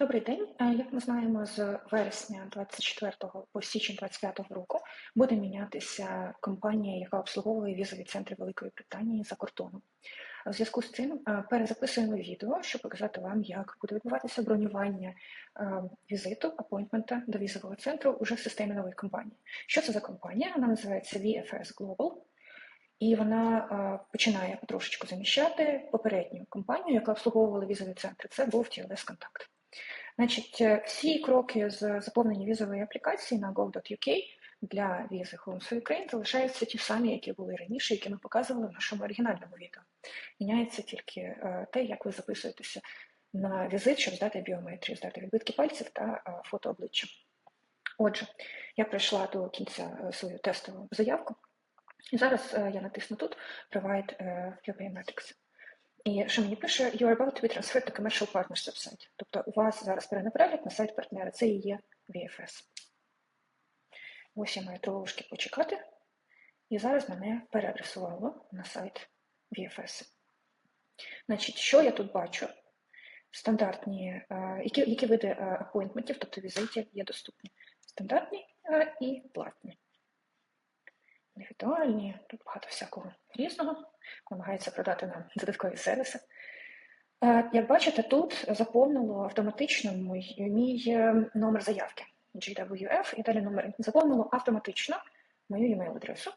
Добрий день. Як ми знаємо, з вересня 24 по січень 25 року буде мінятися компанія, яка обслуговує візові центри Великої Британії за кордоном. У зв'язку з цим перезаписуємо відео, щоб показати вам, як буде відбуватися бронювання візиту, апойнтмента до візового центру уже в системі нової компанії. Що це за компанія? Вона називається VFS Global. І вона починає потрошечку заміщати попередню компанію, яка обслуговувала візові центри. Це був TLS Контакт. Значить, е, всі кроки з заповнення візової аплікації на go.uk для візи Homes for Ukraine залишаються ті самі, які були раніше, які ми показували в нашому оригінальному відео. Міняється тільки е, те, як ви записуєтеся на візит, щоб здати біометрію, здати відбитки пальців та фото обличчя. Отже, я пройшла до кінця е, свою тестову заявку, і зараз я натисну тут Provide biometrics. І що мені пише, you are about to be transferred to commercial partners website. Тобто у вас зараз перенаправлять на сайт партнера, це і є VFS. Ось я маю трошки почекати. І зараз мене переадресувало на сайт VFS. Значить, що я тут бачу? Стандартні, е, які, які види апойнтментів, тобто візитів, є доступні? Стандартні е, і платні. Індивідуальні, тут багато всякого різного, намагається продати нам додаткові сервіси. Е, Як бачите, тут заповнило автоматично мій, мій е, номер заявки GWF, і далі номер заповнило автоматично мою e-mail адресу.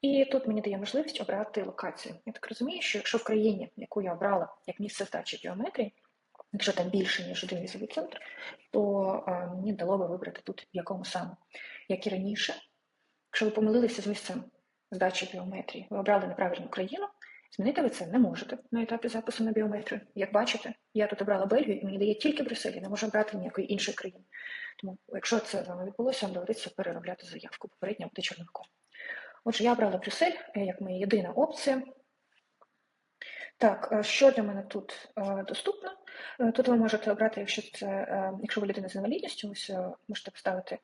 І тут мені дає можливість обрати локацію. Я так розумію, що якщо в країні, яку я обрала як місце здачі біометрії, якщо там більше, ніж один візовий центр, то е, мені дало би вибрати тут в якому саме. Як і раніше, якщо ви помилилися з місцем здачі біометрії, ви обрали неправильну країну, змінити ви це не можете на етапі запису на біометрію. Як бачите, я тут обрала Бельгію і мені дає тільки Брюссель, не можу обрати ніякої іншої країни. Тому, якщо це з вами відбулося, вам доведеться переробляти заявку попередньо буде черновиком. Отже, я обрала Брюссель е, як моя єдина опція. Так, е, що для мене тут е, доступно? Тут ви можете обрати, якщо це, якщо ви людина з інвалідністю, ось можете поставити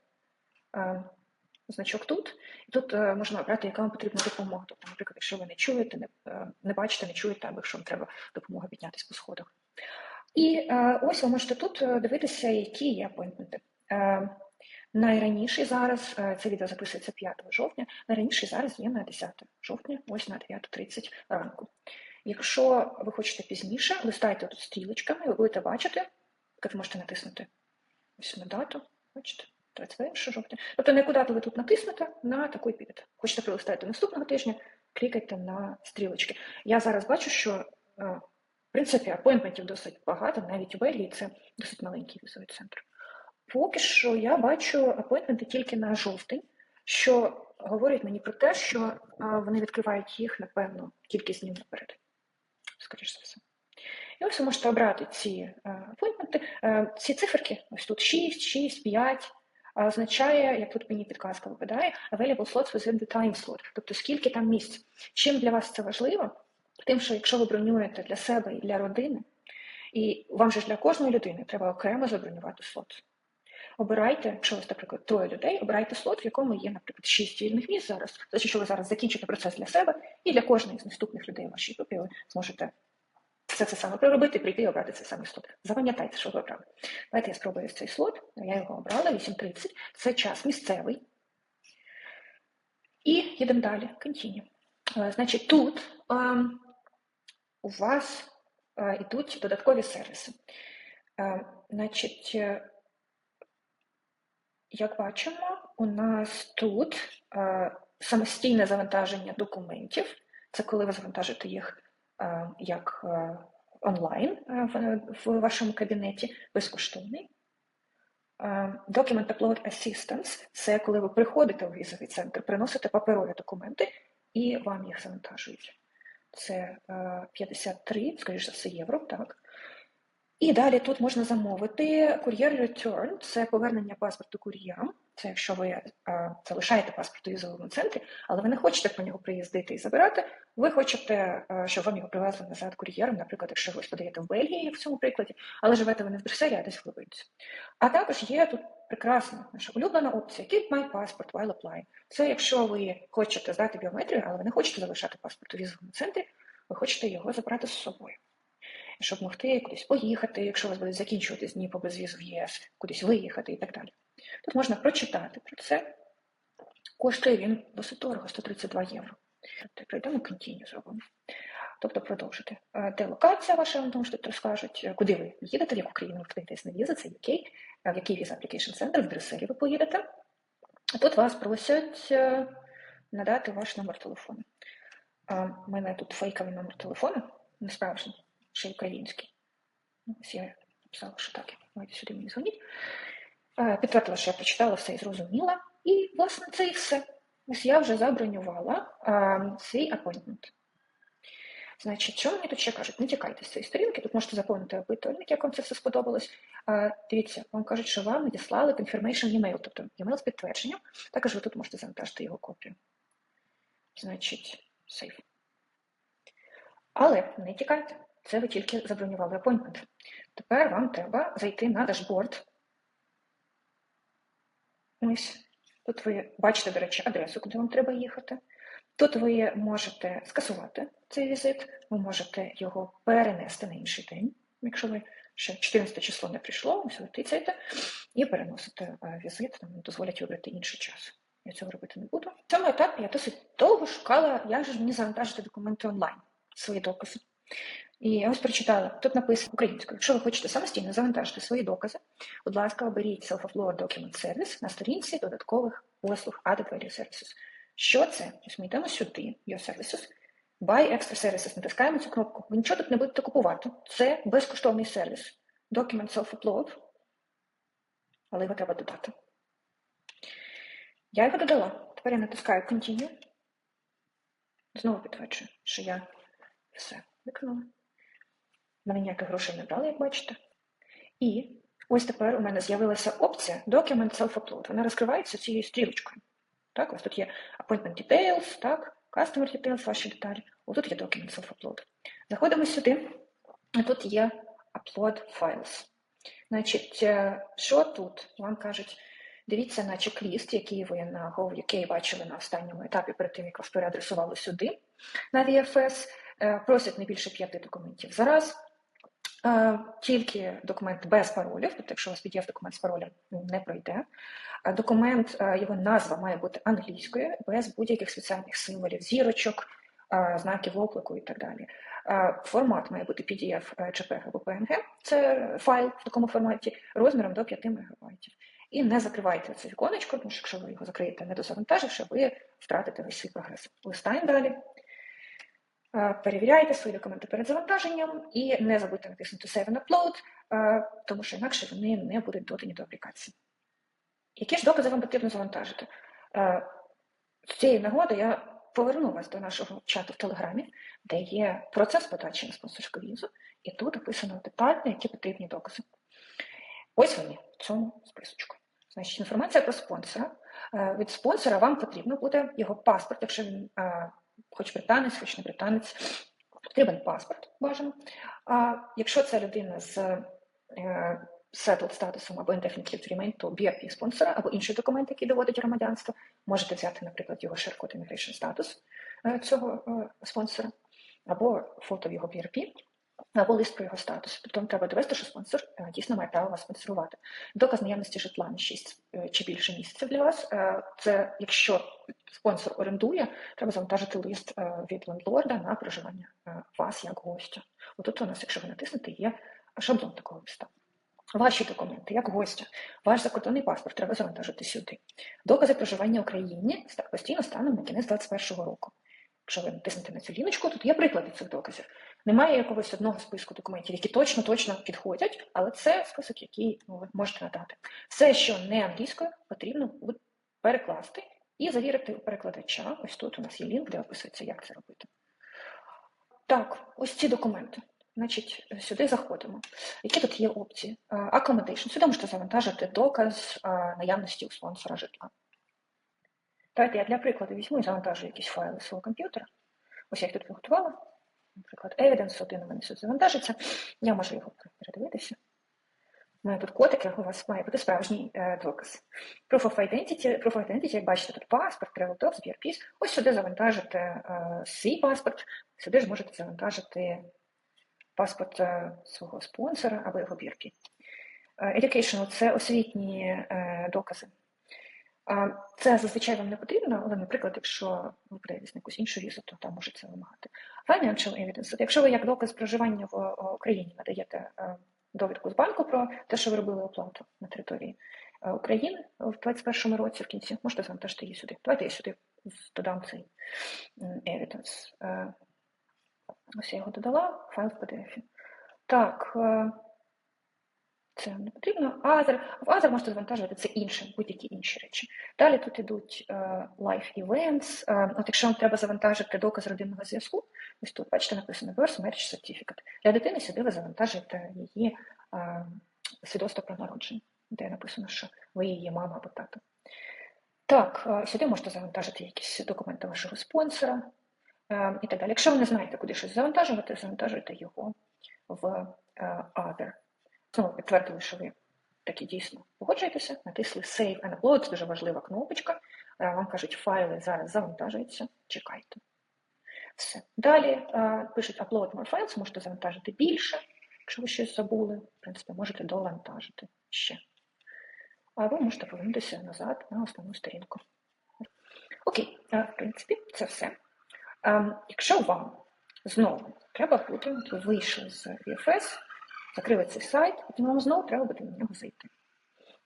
значок тут, і тут е, можна обрати, яка вам потрібна допомога. Тобто, наприклад, якщо ви не чуєте, не, е, не бачите, не чуєте, або якщо вам треба допомога піднятися по сходах. І е, ось ви можете тут е, дивитися, які є апойнтменти. Е, Найраніший зараз, е, це відео записується 5 жовтня, найраніший зараз є на 10 жовтня, ось на 9.30 ранку. Якщо ви хочете пізніше, листайте тут стрілочками, ви будете бачити, як ви можете натиснути ось на дату, бачите, 31 жовтня. Тобто на яку дату ви тут натиснете, на таку і. Хочете прилистати наступного тижня, клікайте на стрілочки. Я зараз бачу, що е, в принципі апойнтментів досить багато, навіть у Бельгії це досить маленький візовий центр. Поки що я бачу апойнтменти тільки на жовтень, що говорить мені про те, що е, вони відкривають їх на певну кількість днів наперед. Скоріше за все. І ось ви можете обрати ці апойнтменти. Ці циферки, ось тут 6, 6, 5, означає, як тут мені підказка випадає, available slots within the time slot, тобто скільки там місць. Чим для вас це важливо? Тим, що якщо ви бронюєте для себе і для родини, і вам же ж для кожної людини треба окремо забронювати слот. Обирайте, якщо у вас, наприклад, троє людей, обирайте слот, в якому є, наприклад, шість вільних місць зараз. Значить, що ви зараз закінчите процес для себе, і для кожної з наступних людей в вашій групі ви зможете все це саме проробити, прийти і обрати цей самий слот. Запам'ятайте, що ви обрали. Давайте я спробую цей слот. Я його обрала 8.30. Це час місцевий. І їдемо далі. Continue. Е, Значить, тут ем, у вас е, йдуть додаткові сервіси. Е, Значить, як бачимо, у нас тут е, самостійне завантаження документів. Це коли ви завантажите їх як е, онлайн е, в, вашому кабінеті, безкоштовний. Е, Document Upload Assistance – це коли ви приходите у візовий центр, приносите паперові документи і вам їх завантажують. Це е, 53, скоріш за все, євро, так. І далі тут можна замовити Courier Return, це повернення паспорту кур'єром. Це якщо ви е, залишаєте паспорт у візовому центрі, але ви не хочете по нього приїздити і забирати. Ви хочете, е, щоб вам його привезли назад кур'єром, наприклад, якщо ви подаєте в Бельгії, в цьому прикладі, але живете ви не в Брюсселі, а десь в Лубинці. А також є тут прекрасна наша улюблена опція Keep My Passport while applying. Це якщо ви хочете здати біометрію, але ви не хочете залишати паспорт у візовому центрі, ви хочете його забрати з собою. щоб могти кудись поїхати, якщо у вас будуть закінчуватись дні по безвізу в ЄС, кудись виїхати і так далі. Тут можна прочитати про це. Коштує він досить дорого, 132 євро. Тобто пройдемо continue зробимо. Тобто продовжити. Е, Де локація ваша, тому що тут розкажуть, е, куди ви їдете, в яку країну ви вдаєтесь на віза, це UK, в який віза Application Center, в Брюсселі ви поїдете. Тут вас просять е, надати ваш номер телефону. У мене тут фейковий номер телефону, не справжній, ще український. Ось я написала, що так, давайте сюди мені дзвоніть. Підтвердила, що я прочитала все і зрозуміла. І, власне, це і все. Ось я вже забронювала а, свій апойнтмент. Значить, що мені тут ще кажуть? Не тікайте з цієї сторінки, тут можете заповнити опитувальник, як вам це все сподобалось. А, Дивіться, вам кажуть, що вам надіслали confirmation email, тобто email з підтвердженням. Також ви тут можете завантажити його копію. Значить, сейф. Але не тікайте, це ви тільки забронювали апойнтмент. Тепер вам треба зайти на дашборд. Ось. Тут ви бачите, до речі, адресу, куди вам треба їхати. Тут ви можете скасувати цей візит, ви можете його перенести на інший день, якщо ви ще 14 число не прийшло, ось ви тицяєте і переносите е, візит, там дозволять вибрати інший час. Я цього робити не буду. В цьому етапі я досить довго шукала, як же мені завантажити документи онлайн, свої докази. І я ось прочитала, тут написано українською. Якщо ви хочете самостійно завантажити свої докази, будь ласка, оберіть Self-Upload Document Service на сторінці додаткових послуг Added Value Services. Що це? Ось ми йдемо сюди, Your Services, Buy Extra Services, натискаємо цю кнопку. Ви нічого тут не будете купувати. Це безкоштовний сервіс. Document Self-Upload, але його треба додати. Я його додала. Тепер я натискаю Continue. Знову підтверджую, що я все виконала. Мене ніяких грошей не брали, як бачите. І ось тепер у мене з'явилася опція Document Self-Upload. Вона розкривається цією стрілочкою. Так, ось тут є Appointment Details, так, Customer Details, ваші деталі. Ось тут є Document Self-Upload. Заходимо сюди, і тут є Upload Files. Значить, е, що тут? Вам кажуть, дивіться на чек-ліст, який ви на GovUK бачили на останньому етапі перед тим, як вас переадресували сюди на VFS. Е, просять не більше п'яти документів зараз. Тільки документ без паролів, тобто, якщо у вас pdf документ з паролем не пройде. Е, документ, його назва має бути англійською, без будь-яких спеціальних символів, зірочок, знаків оклику і так далі. Формат має бути PDF, JPEG або PNG, це файл в такому форматі, розміром до 5 МБ. І не закривайте це віконечко, тому що якщо ви його закриєте, не дозавантаживши, ви втратите весь свій прогрес. Листаємо далі. Перевіряйте свої документи перед завантаженням і не забудьте натиснути Save and Upload, тому що інакше вони не будуть додані до аплікації. Які ж докази вам потрібно завантажити? З цієї нагоди я поверну вас до нашого чату в Телеграмі, де є процес подачі на спонсорську візу, і тут описано детально, які потрібні докази. Ось вони в цьому списочку. Значить, інформація про спонсора. Від спонсора вам потрібно буде його паспорт, якщо він хоч британець, хоч не британець, потрібен паспорт бажано. А якщо це людина з е, settled статусом або indefinite leave remain, то BRP спонсора або інший документ, який доводить громадянство, можете взяти, наприклад, його code immigration статус е, цього е, спонсора, або фото в його BRP, або лист про його статус. Тобто вам треба довести, що спонсор дійсно має право вас спонсорувати. Доказ наявності житла на 6 чи більше місяців для вас. Це якщо спонсор орендує, треба завантажити лист від лендлорда на проживання вас як гостя. Отут у нас, якщо ви натиснете, є шаблон такого листа. Ваші документи, як гостя, ваш закордонний паспорт треба завантажити сюди. Докази проживання в Україні постійно станом на кінець 2021 року. Якщо ви натиснете на цю ліночку, тут є приклади цих доказів. Немає якогось одного списку документів, які точно-точно підходять, але це список, який ну, ви можете надати. Все, що не англійською, потрібно перекласти і завірити у перекладача. Ось тут у нас є лінк, де описується, як це робити. Так, ось ці документи. Значить, сюди заходимо. Які тут є опції? Accommodation. Сюди можете завантажити доказ наявності у спонсора житла. Давайте я для прикладу візьму і завантажу якісь файли з свого комп'ютера. Ось я їх тут приготувала. Наприклад, Evidence 1 у мене сюди завантажиться. Я можу його передивитися. У мене тут котики, у вас має бути справжній е, доказ. Proof of Identity, Proof of Identity, як бачите, тут паспорт, Travel Docs, BRPs. Ось сюди завантажите е, свій паспорт, сюди ж можете завантажити паспорт е, свого спонсора або його бірки. Е, Educational – це освітні е, докази. Це зазвичай вам не потрібно, але, наприклад, якщо ви подаєтесь на якусь іншу візу, то там може це вимагати. Financial evidence. Якщо ви як доказ проживання в Україні надаєте е, довідку з банку про те, що ви робили оплату на території е, України в 2021 році в кінці, можете завантажити її сюди. Давайте я сюди додам цей evidence. Е, Ось я його додала, файл в PDF. Так, це не потрібно. Other. В Other можете завантажувати це інше, будь-які інші речі. Далі тут йдуть е, life events. Е, От якщо вам треба завантажити доказ родинного зв'язку, ось тут, бачите, написано Birth Marriage Certificate. Для дитини сюди ви завантажуєте її е, свідоцтво про народження, де написано, що ви її мама або тато. Так, е, сюди можете завантажити якісь документи вашого спонсора е, і так далі. Якщо ви не знаєте, куди щось завантажувати, завантажуйте його в е, Other. Знову підтвердили, що ви таки дійсно погоджуєтеся, натисли Save and Upload, це дуже важлива кнопочка. Е, Вам кажуть, файли зараз завантажуються, чекайте. Все. Далі е, пишуть Upload more files, можете завантажити більше, якщо ви щось забули. В принципі, можете довантажити ще. Або можете повернутися назад на основну сторінку. Окей, е, в принципі, це все. Ем, Якщо вам знову треба буде, ви вийшли з VFS, закрили цей сайт, потім вам знову треба буде на нього зайти.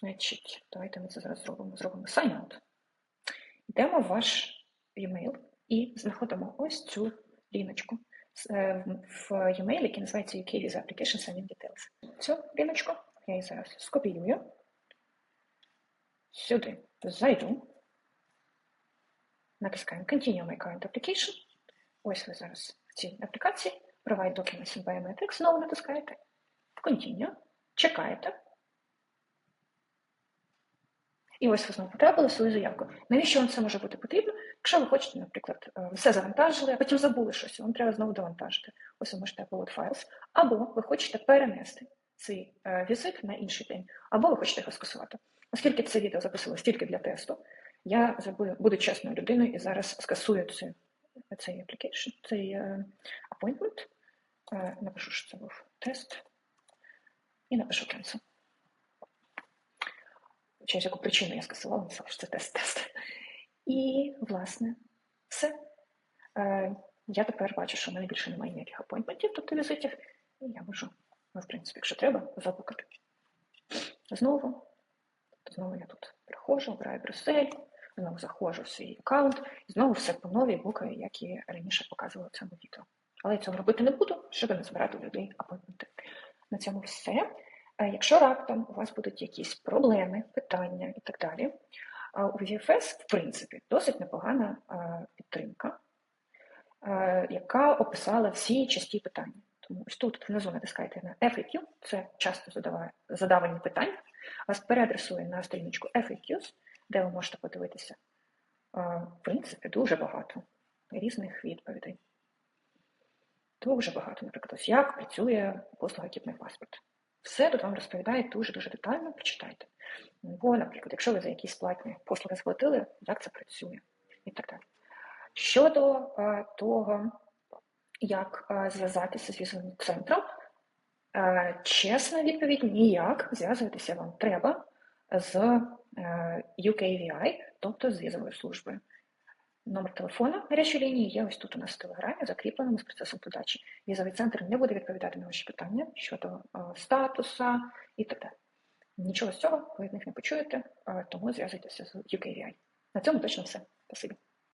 Значить, давайте ми це зараз зробимо. Зробимо sign out. Йдемо в ваш e-mail і знаходимо ось цю ліночку е, в e-mail, який називається UK Visa Application Signing Details. Цю ліночку я її зараз скопіюю. Сюди зайду. Натискаємо Continue My Current Application. Ось ви зараз в цій аплікації. Provide Documents and Biometrics. Знову натискаєте. Continue. Чекаєте. І ось ви знову потрапили в свою заявку. Навіщо вам це може бути потрібно? Якщо ви хочете, наприклад, е, все завантажили, а потім забули щось, вам треба знову довантажити. Ось ви можете upload files. Або ви хочете перенести цей е, візит на інший день, або ви хочете його скасувати. Оскільки це відео записалось тільки для тесту, я буду чесною людиною і зараз скасую цей, цей application, цей е, appointment. Напишу, що це був тест. І напишу cancel. Через яку причину я скасувала, написала, що це тест-тест. І, власне, все. Е, я тепер бачу, що в мене більше немає ніяких апойнтментів, тобто візитів, і я можу, ну, в принципі, якщо треба, заблокати. Знову, знову я тут приходжу, обираю Брюссель, знову заходжу в свій аккаунт, і знову все по новій букві, як і раніше показувала в цьому відео. Але я цього робити не буду, щоб не збирати людей апойнтменти. На цьому все. Е, Якщо раптом у вас будуть якісь проблеми, питання і так далі, у VFS, в принципі, досить непогана е, підтримка, е, яка описала всі часті питання. Тому ось тут внизу натискаєте на FAQ, це часто задавані питання, вас переадресує на сторіночку FAQs, де ви можете подивитися, е, в принципі, дуже багато різних відповідей. Дуже багато, наприклад, як працює послуга кіпний паспорт. Все тут вам розповідає дуже-дуже детально, прочитайте. Бо, наприклад, якщо ви за якісь платні послуги сплатили, як це працює і так далі. Щодо е, того, як е, зв'язатися з візовим центром, е, чесна відповідь ніяк зв'язуватися вам треба з UKVI, тобто з візовою службою. Номер телефону гарячої лінії є ось тут у нас в телеграмі, закріпленому з процесом подачі. Візовий центр не буде відповідати на ваші питання щодо е, статуса і далі. Нічого з цього ви від них не почуєте, е, тому зв'язуйтеся з UKVI. На цьому точно все. Спасибі.